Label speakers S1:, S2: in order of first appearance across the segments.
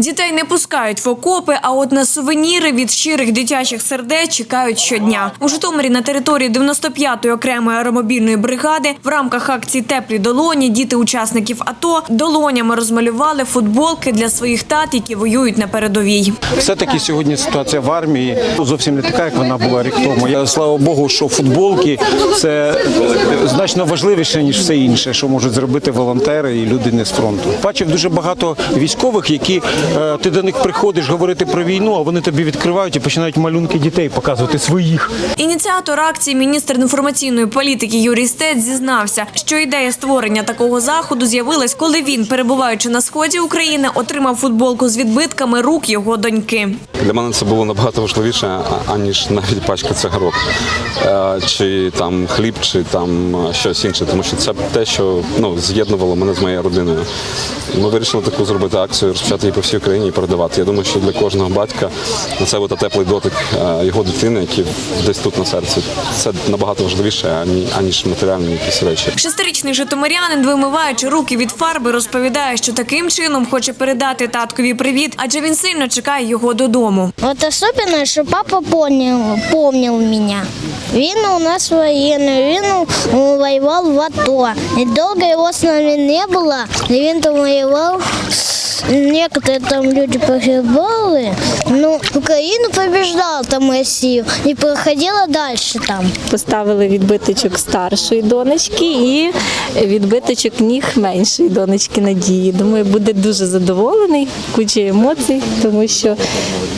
S1: Дітей не пускають в окопи, а от на сувеніри від щирих дитячих сердець чекають щодня. У Житомирі на території 95-ї окремої аеромобільної бригади в рамках акції Теплі долоні діти учасників АТО долонями розмалювали футболки для своїх тат, які воюють на передовій.
S2: Все-таки сьогодні ситуація в армії зовсім не така, як вона була рік тому. Я слава Богу, що футболки це значно важливіше ніж все інше, що можуть зробити волонтери і люди не з фронту. Бачив дуже багато військових, які ти до них приходиш говорити про війну, а вони тобі відкривають і починають малюнки дітей показувати своїх.
S1: Ініціатор акції, міністр інформаційної політики Юрій Стець зізнався, що ідея створення такого заходу з'явилась, коли він, перебуваючи на сході України, отримав футболку з відбитками рук його доньки.
S3: Для мене це було набагато важливіше, аніж навіть пачка цигарок, Е, чи там хліб, чи там е, щось інше, тому що це те, що ну, з'єднувало мене з моєю родиною. Ми вирішили таку зробити акцію, розпочати її по всій Україні і передавати. Я думаю, що для кожного батька це буде теплий дотик е, його дитини, який десь тут на серці. Це набагато важливіше, ані- аніж матеріальні якісь речі.
S1: Шестирічний житомирянин, вимиваючи руки від фарби, розповідає, що таким чином хоче передати таткові привіт, адже він сильно чекає його додому.
S4: Вот особенно, что папа понял, помнил меня. Він у нас воєнний, він воював в АТО. І довго його з нами не було. І він там воював. Некоторые там люди погибали. Ну, Україна побеждала там Росію і проходила дальше там.
S5: Поставили відбиточок старшої донечки і відбиточок ніг меншої донечки Надії. Думаю, буде дуже задоволений, куча емоцій, тому що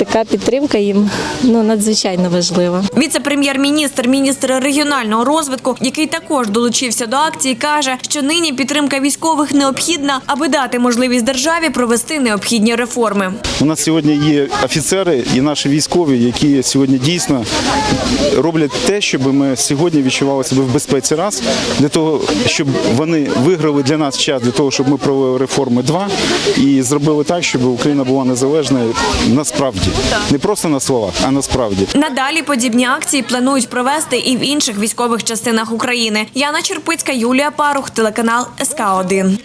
S5: така підтримка їм ну, надзвичайно важлива.
S1: Віце-прем'єр-міністр, міністр регіонального розвитку, який також долучився до акції, каже, що нині підтримка військових необхідна, аби дати можливість державі провести необхідні реформи.
S6: У нас сьогодні є офіцери і наші військові, які сьогодні дійсно роблять те, щоб ми сьогодні відчували себе в безпеці раз для того, щоб вони виграли для нас час, для того, щоб ми провели реформи два і зробили так, щоб Україна була незалежною насправді, не просто на словах, а насправді.
S1: Надалі подібні акції планують провести і в інших військових частинах України. Яна Черпицька, Юлія Парух, телеканал СК 1